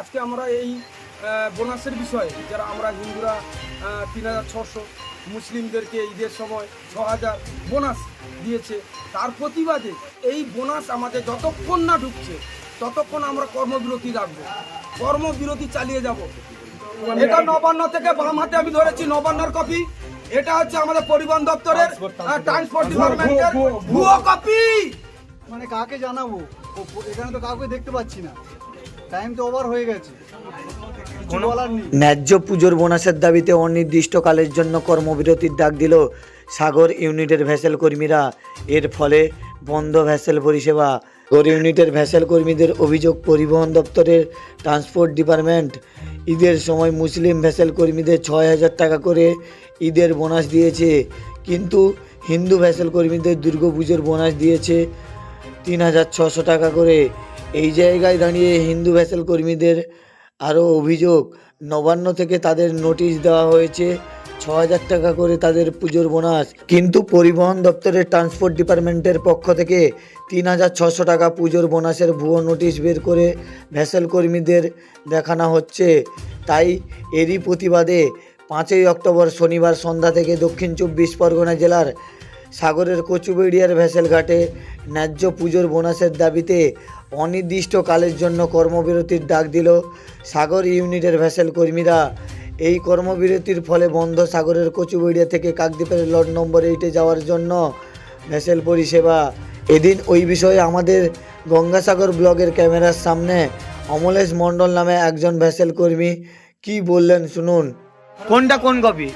আজকে আমরা এই বোনাসের বিষয়ে যারা আমরা হিন্দুরা তিন হাজার ছশো মুসলিমদেরকে ঈদের সময় ছ হাজার বোনাস দিয়েছে তার প্রতিবাদে এই বোনাস আমাদের যতক্ষণ না ঢুকছে ততক্ষণ আমরা কর্মবিরতি রাখব। কর্মবিরতি চালিয়ে যাব। এটা নবান্ন থেকে বাম হাতে আমি ধরেছি নবান্নর কপি এটা হচ্ছে আমাদের পরিবহন দপ্তরের ট্রান্সপোর্ট ডিপার্টমেন্টের ভুয়ো কপি মানে কাকে জানাব? এখানে তো কাউকে দেখতে পাচ্ছি না। টাইম তো ওভার হয়ে গেছে। কিছু বলার নেই। ন্যায্য পুজোর বোনাসের দাবিতে অনির্দিষ্টকালের জন্য কর্মবিরতির ডাক দিল সাগর ইউনিটের ভ্যাসেল কর্মীরা। এর ফলে বন্ধ ভ্যাসেল পরিষেবা। সাগর ইউনিটের ভ্যাসেল কর্মীদের অভিযোগ পরিবহন দপ্তরের ট্রান্সপোর্ট ডিপার্টমেন্ট ঈদের সময় মুসলিম ভ্যাসেল কর্মীদের ছয় হাজার টাকা করে ঈদের বোনাস দিয়েছে। কিন্তু হিন্দু ভ্যাসেল কর্মীদের দুর্গাপুজোর বোনাস দিয়েছে তিন হাজার ছশো টাকা করে এই জায়গায় দাঁড়িয়ে হিন্দু ভ্যাসেল কর্মীদের আরও অভিযোগ, নবান্ন থেকে তাদের নোটিশ দেওয়া হয়েছে ছ হাজার টাকা করে তাদের পুজোর বোনাস। কিন্তু পরিবহন দপ্তরের ট্রান্সপোর্ট ডিপার্টমেন্টের পক্ষ থেকে তিন হাজার ছশো টাকা পুজোর বোনাসের ভুয়ো নোটিশ বের করে ভ্যাসেল কর্মীদের দেখানো হচ্ছে। তাই এরই প্রতিবাদে পাঁচই অক্টোবর শনিবার সন্ধ্যা থেকে দক্ষিণ চব্বিশ পরগনা জেলার সাগরের কচুবেড়িয়ার ভেসেল ঘাটে ন্যায্য পুজোর বোনাসের দাবিতে অনির্দিষ্টকালের জন্য কর্মবিরতির ডাক দিল সাগর ইউনিটের ভেসেল কর্মীরা। এই কর্মবিরতির ফলে বন্ধ সাগরের কচুবেড়িয়া থেকে কাকদ্বীপের লট নম্বর এইটে যাওয়ার জন্য ভেসেল পরিষেবা। এদিন ওই বিষয়ে আমাদের গঙ্গাসাগর ব্লগের ক্যামেরার সামনে অমলেশ মণ্ডল নামে একজন ভেসেল কর্মী। কি বললেন শুনুন। কোনটা কোন কপি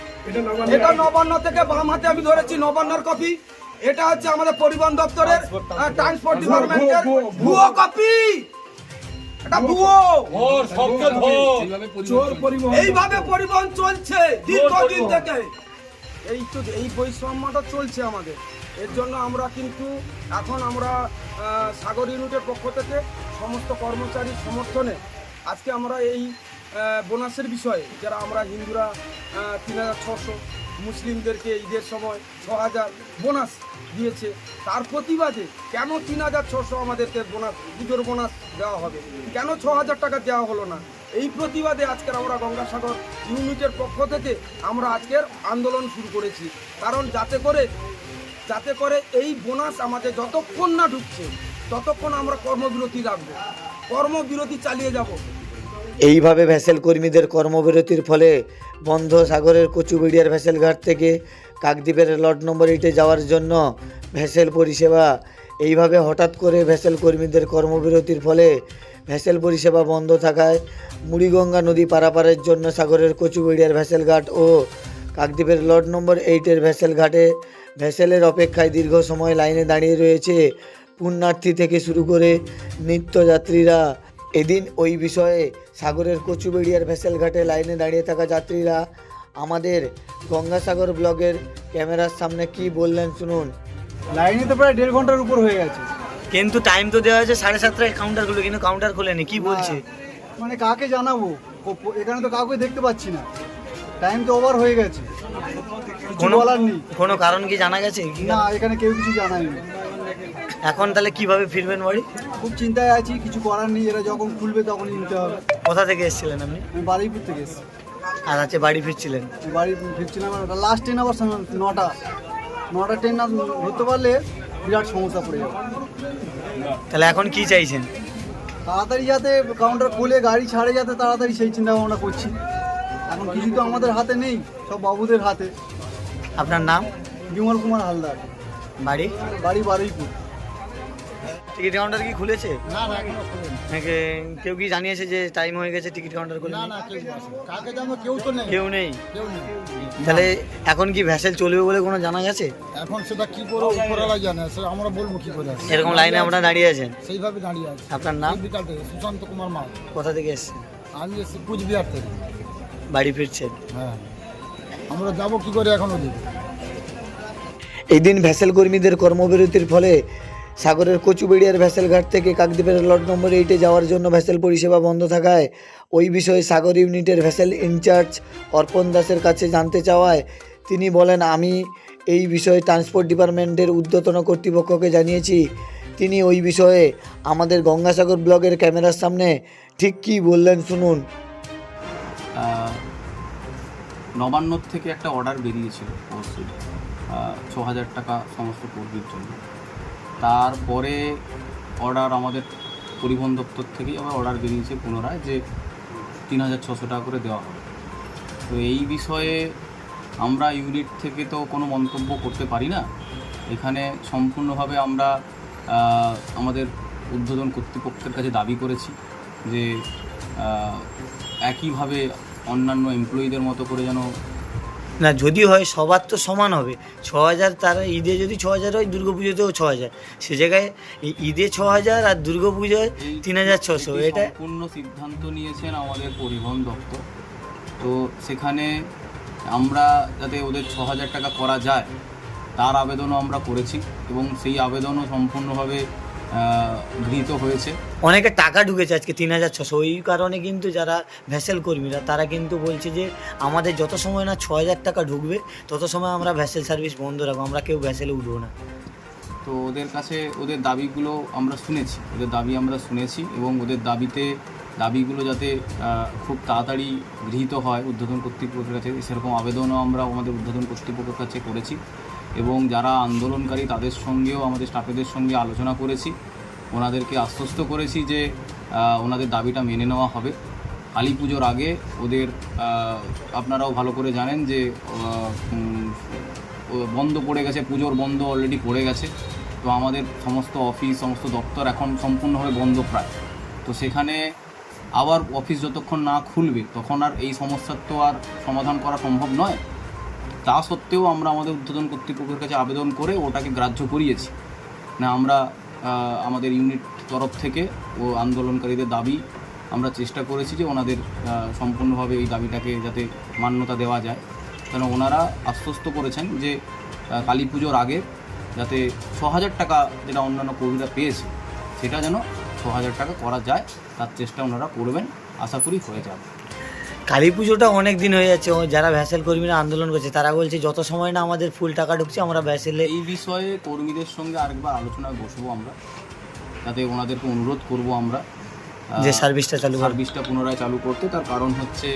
এটা নবান্ন থেকে বাম হাতে আমি ধরেছি নবান্নর কপি। এটা হচ্ছে আমাদের পরিবহন দপ্তরের ট্রান্সপোর্ট ডিপার্টমেন্টের ভুয়ো কপি। এটা ভুয়ো এইভাবে পরিবহন চলছে। দীর্ঘদিন থেকে। এই তো এই বৈষম্যটা চলছে আমাদের। এর জন্য আমরা কিন্তু এখন আমরা সাগর ইউনিটের পক্ষ থেকে সমস্ত কর্মচারীর সমর্থনে আজকে আমরা এই বোনাসের বিষয়ে, যারা আমরা হিন্দুরা তিন হাজার ছশো মুসলিমদেরকে ঈদের সময় ছ হাজার বোনাস দিয়েছে। তার প্রতিবাদে কেন তিন হাজার ছশো আমাদেরকে বোনাস পুজোর বোনাস দেওয়া হবে? কেন ছ হাজার টাকা দেওয়া হলো না? এই প্রতিবাদে আজকের আমরা গঙ্গাসাগর ইউনিটের পক্ষ থেকে আমরা আজকের আন্দোলন শুরু করেছি। কারণ যাতে করে যাতে করে এই বোনাস আমাদের যতক্ষণ না ঢুকছে, ততক্ষণ আমরা কর্মবিরতি রাখব। কর্মবিরতি চালিয়ে যাব। এইভাবে ভ্যাসেল কর্মীদের কর্মবিরতির ফলে বন্ধ সাগরের কচুবেড়িয়ার ভ্যাসেল ঘাট থেকে কাকদ্বীপের লট নম্বর এইটে যাওয়ার জন্য ভ্যাসেল পরিষেবা, এইভাবে হঠাৎ করে ভ্যাসেল কর্মীদের কর্মবিরতির ফলে ভ্যাসেল পরিষেবা বন্ধ থাকায় মুড়িগঙ্গা নদী পারাপারের জন্য সাগরের কচুবেড়িয়ার ভ্যাসেল ঘাট ও কাকদ্বীপের লট নম্বর এইটের ভ্যাসেল ঘাটে ভ্যাসেলের অপেক্ষায় দীর্ঘ সময় লাইনে দাঁড়িয়ে রয়েছে। পুণ্যার্থী থেকে শুরু করে নিত্যযাত্রীরা এদিন ওই বিষয়ে সাগরের কচুবেড়িয়ার ভেসেল ঘাটে লাইনে দাঁড়িয়ে থাকা যাত্রীরা আমাদের গঙ্গাসাগর ব্লগের ক্যামেরার সামনে কি বললেন শুনুন। লাইনে তো প্রায় দেড় ঘণ্টার উপর হয়ে গেছে। কিন্তু টাইম তো দেওয়া হয়েছে সাড়ে সাতটায় কাউন্টার খুলে কিন্তু কাউন্টার খোলেনি কি বলছে? মানে কাকে জানাব? এখানে তো কাউকে দেখতে পাচ্ছি না। টাইম তো ওভার হয়ে গেছে। কোনো বলার নেই। কোনো কারণ কি জানা গেছে? না এখানে কেউ কিছু জানায়নি। এখন তাহলে কীভাবে ফিরবেন বাড়ি? খুব চিন্তায় আছি কিছু করার নেই এরা যখন খুলবে তখনই নিতে হবে। কোথা থেকে এসেছিলেন আপনি? আমি বারুইপুর থেকে এসেছি। আর আছে বাড়ি ফিরছিলেন? বাড়ি ফিরছিলাম লাস্ট ট্রেন আবার সামনে- নটা। নটা ট্রেন না ধরতে পারলে বিরাট সমস্যা পড়ে যাবে। তাহলে এখন কি চাইছেন? তাড়াতাড়ি যাতে কাউন্টার খুলে গাড়ি ছাড়ে যাতে তাড়াতাড়ি সেই চিন্তা ভাবনা করছি। এখন কিছু তো আমাদের হাতে নেই সব বাবুদের হাতে। আপনার নাম? বিমল কুমার হালদার। বাড়ি? বাড়ি বারুইপুর। টিকিট কাউন্টার কি খুলেছে? না না এখনও খোলেনি। কেউ কি জানিয়েছে যে টাইম হয়ে গেছে টিকিট কাউন্টার খুলে না না কেউ আসেনি। কাকে জানো কেউ তো নেই। কেউ নেই? কেউ নেই। তাহলে এখন কি ভ্যাসেল চলবে বলে কোনো জানা গেছে? এখন সেটা কি করে উপরওয়ালা জানে সেটা আমরা বলব কি করে এরকম লাইনে আপনারা দাঁড়িয়ে আছেন? সেইভাবে দাঁড়িয়ে আছে। আপনার নাম? বিকাল থেকে সুশান্ত কুমার মাল। কোথা থেকে এসছেন? আমি এসেছি কুচবিহার থেকে। বাড়ি ফিরছেন? হ্যাঁ। আমরা যাব কি করে এখন ওদিকে? এই দিন ভ্যাসেল কর্মীদের কর্মবিরতির ফলে সাগরের কচুবেড়িয়ার ভ্যাসেল ঘাট থেকে কাকদ্বীপের লট নম্বর এইটে যাওয়ার জন্য ভ্যাসেল পরিষেবা বন্ধ থাকায় ওই বিষয়ে সাগর ইউনিটের ভ্যাসেল ইনচার্জ অর্পণ দাসের কাছে জানতে চাওয়ায় তিনি বলেন, আমি এই বিষয়ে ট্রান্সপোর্ট ডিপার্টমেন্টের ঊর্ধ্বতন কর্তৃপক্ষকে জানিয়েছি। তিনি ওই বিষয়ে আমাদের গঙ্গাসাগর ব্লগের ক্যামেরার সামনে ঠিক কি বললেন শুনুন। নবান্ন থেকে একটা অর্ডার বেরিয়েছিল, অবশ্যই। ছ হাজার টাকা সমস্ত কর্মীর জন্য। তারপরে অর্ডার আমাদের পরিবহন দপ্তর থেকেই আবার অর্ডার বেরিয়েছে পুনরায় যে তিন হাজার ছশো টাকা করে দেওয়া হবে। তো এই বিষয়ে আমরা ইউনিট থেকে তো কোনো মন্তব্য করতে পারি না। এখানে সম্পূর্ণভাবে আমরা আমাদের উদ্বোধন কর্তৃপক্ষের কাছে দাবি করেছি যে একইভাবে অন্যান্য এমপ্লয়ীদের মতো করে যেন না যদি হয় সবার তো সমান হবে। ছ হাজার তারা ঈদে যদি ছ হাজার হয় দুর্গা পুজোতেও ছ হাজার সে জায়গায় ঈদে ছ হাজার আর দুর্গা পুজোয় তিন হাজার ছশো। এটি সম্পূর্ণ সিদ্ধান্ত নিয়েছেন আমাদের পরিবহন দপ্তর। তো সেখানে আমরা যাতে ওদের ছ হাজার টাকা করা যায় তার আবেদনও আমরা করেছি এবং সেই আবেদনও সম্পূর্ণভাবে গৃহীত হয়েছে। অনেকে টাকা ঢুকেছে আজকে তিন হাজার ছশো। ওই কারণে কিন্তু যারা ভ্যাসেল কর্মীরা তারা কিন্তু বলছে যে আমাদের যত সময় না ছ হাজার টাকা ঢুকবে তত সময় আমরা ভ্যাসেল সার্ভিস বন্ধ রাখব আমরা কেউ ভ্যাসেলে উঠবো না। তো ওদের কাছে ওদের দাবিগুলো আমরা শুনেছি ওদের দাবি আমরা শুনেছি এবং ওদের দাবিতে দাবিগুলো যাতে খুব তাড়াতাড়ি গৃহীত হয় উদ্বোধন কর্তৃপক্ষের কাছে সেরকম আবেদনও আমরা আমাদের উদ্বোধন কর্তৃপক্ষের কাছে করেছি। এবং যারা আন্দোলনকারী, তাদের সঙ্গেও, আমাদের স্টাফেদের সঙ্গে আলোচনা করেছি। ওনাদেরকে আশ্বস্ত করেছি যে ওনাদের দাবিটা মেনে নেওয়া হবে। কালী পুজোর আগে ওদের আপনারাও ভালো করে জানেন যে বন্ধ পড়ে গেছে, পুজোর বন্ধ অলরেডি পড়ে গেছে। তো আমাদের সমস্ত অফিস সমস্ত দপ্তর এখন সম্পূর্ণভাবে বন্ধ প্রায়। তো সেখানে আবার অফিস যতক্ষণ না খুলবে, তখন আর এই সমস্যার তো আর সমাধান করা সম্ভব নয়। তা সত্ত্বেও আমরা আমাদের উদ্বোধন কর্তৃপক্ষের কাছে আবেদন করে ওটাকে গ্রাহ্য করিয়েছি। না, আমরা আমাদের ইউনিট তরফ থেকে ও আন্দোলনকারীদের দাবি আমরা চেষ্টা করেছি যে ওনাদের সম্পূর্ণভাবে এই দাবিটাকে যাতে মান্যতা দেওয়া যায়। কেন, ওনারা আশ্বস্ত করেছেন যে কালী পুজোর আগে যাতে ছ হাজার টাকা যেটা অন্যান্য কর্মীরা পেয়েছে, সেটা যেন ছ হাজার টাকা করা যায়, তার চেষ্টা ওনারা করবেন, আশা করি হয়ে যাবে। কালী পুজোটা অনেক দিন হয়ে যাচ্ছে যারা ভ্যাসেল কর্মীরা আন্দোলন করছে তারা বলছে যত সময় না আমাদের ফুল টাকা ঢুকছে আমরা ভ্যাসেলে এই বিষয়ে কর্মীদের সঙ্গে আরেকবার আলোচনায় বসবো আমরা যাতে ওনাদেরকে অনুরোধ করব আমরা যে সার্ভিসটা চালু সার্ভিসটা পুনরায় চালু করতে তার কারণ হচ্ছে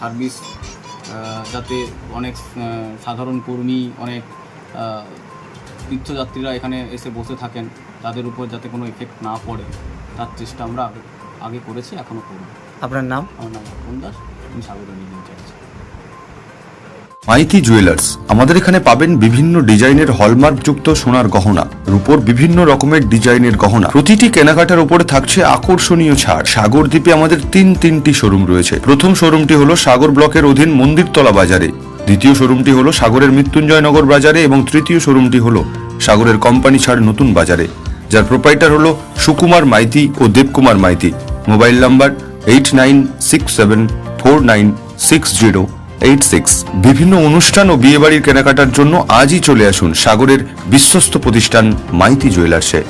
সার্ভিস যাতে অনেক সাধারণ কর্মী অনেক তীর্থযাত্রীরা এখানে এসে বসে থাকেন তাদের উপর যাতে কোনো এফেক্ট না পড়ে তার চেষ্টা আমরা আগে আগে করেছি এখনও করব। আপনার নাম? আমার নাম অর্পণ দাস আমি সাগরের মাইতি জুয়েলার্স আমাদের এখানে পাবেন বিভিন্ন ডিজাইনের হলমার্ক যুক্ত সোনার গহনা রূপোর বিভিন্ন রকমের ডিজাইনের গহনা। প্রতিটি কেনাকাটার উপরে থাকছে আকর্ষণীয় ছাড়। সাগর দ্বীপে আমাদের তিন তিনটি শোরুম রয়েছে। প্রথম শোরুমটি হলো সাগর ব্লকের অধীন মন্দিরতলা বাজারে। দ্বিতীয় শোরুমটি হলো সাগরের মৃত্যুঞ্জয়নগর বাজারে এবং তৃতীয় শোরুমটি হলো সাগরের কোম্পানি ছাড় নতুন বাজারে। যার প্রোপাইটার হলো সুকুমার মাইতি ও Debkumar Maity. Mobile number eight nine six seven four nine six zero eight six বিভিন্ন অনুষ্ঠান ও বিয়েবাড়ির কেনাকাটার জন্য আজই চলে আসুন সাগরের বিশ্বস্ত প্রতিষ্ঠান মাইতি জুয়েলার্সে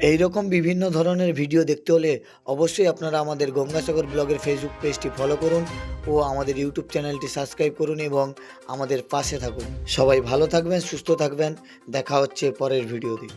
এই রকম বিভিন্ন ধরনের ভিডিও দেখতে হলে অবশ্যই আপনারা আমাদের গঙ্গাসাগর ব্লগের ফেসবুক পেজটি ফলো করুন ও আমাদের ইউটিউব চ্যানেলটি সাবস্ক্রাইব করুন এবং আমাদের পাশে থাকুন। সবাই ভালো থাকবেন, সুস্থ থাকবেন। দেখা হচ্ছে পরের ভিডিওতে।